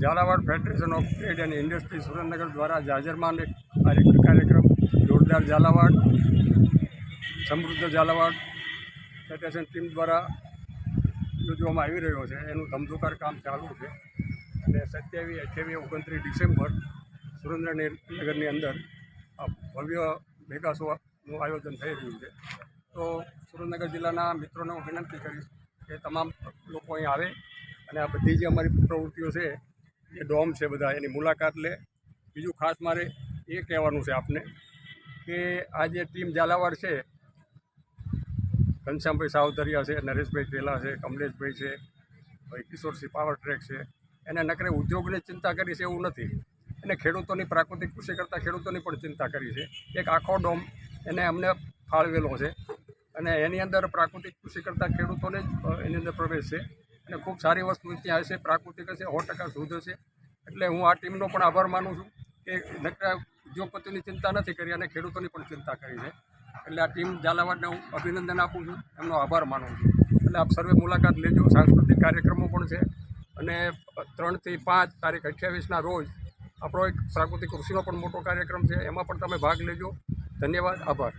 Zalawad federation of trade and industry Surendranagar દ્વારા જાજરમાં એક કાર્ય- કાર્યક્રમ, જોરદાર ઝાલાવાડ, સમૃદ્ધ ઝાલાવાડ ફેડરેશન ટીમ દ્વારા યોજવામાં આવી રહ્યો છે. એનું ધમધુકાર કામ ચાલુ છે. અને સત્યાવીસ, અઠ્યાવીસ, ઓગણત્રીસ ડિસેમ્બર સુરેન્દ્રનગરની અંદર ભવ્ય મેગાસોનું આયોજન થઈ રહ્યું છે. તો સુરેન્દ્રનગર જિલ્લાના મિત્રોને હું વિનંતી કરીશ કે તમામ લોકો અહીં આવે અને આ બધી જે અમારી પ્રવૃત્તિઓ છે એ ડોમ છે બધા, એની મુલાકાત લે. બીજું ખાસ મારે એ કહેવાનું છે આપને કે આ જે ટીમ ઝાલાવાડ છે, ઘનશ્યામભાઈ સાવધરિયા છે, નરેશભાઈ ટેલા છે, કમલેશભાઈ છે, ભાઈ કિશોરસિંહ પાવર ટ્રેક છે. એને નકરે ઉદ્યોગની ચિંતા કરી છે એવું નથી. એને ખેડૂતોની પ્રાકૃતિક કૃષિ કરતાં ખેડૂતોની પણ ચિંતા કરી છે. એક આખો ડોમ એને અમને ફાળવેલો છે. અને એની અંદર પ્રાકૃતિક કૃષિ કરતાં ખેડૂતોને જ એની અંદર પ્રવેશ છે. અને ખૂબ સારી વસ્તુ ત્યાં હશે પ્રાકૃતિક હશે, સો ટકા શુદ્ધ હશે. એટલે હું આ ટીમનો પણ આભાર માનું છું કે ઉદ્યોગપતિની ચિંતા નથી કરી અને ખેડૂતોની પણ ચિંતા કરી છે. એટલે આ ટીમ ઝાલાવાડને હું અભિનંદન આપું છું, એમનો આભાર માનું છું. એટલે આપ સર્વે મુલાકાત લેજો, સાંસ્કૃતિક કાર્યક્રમો પણ છે. અને ત્રણથી પાંચ તારીખ અઠ્યાવીસના રોજ આપણો એક પ્રાકૃતિક કૃષિનો પણ મોટો કાર્યક્રમ છે, એમાં પણ તમે ભાગ લેજો. ધન્યવાદ, આભાર.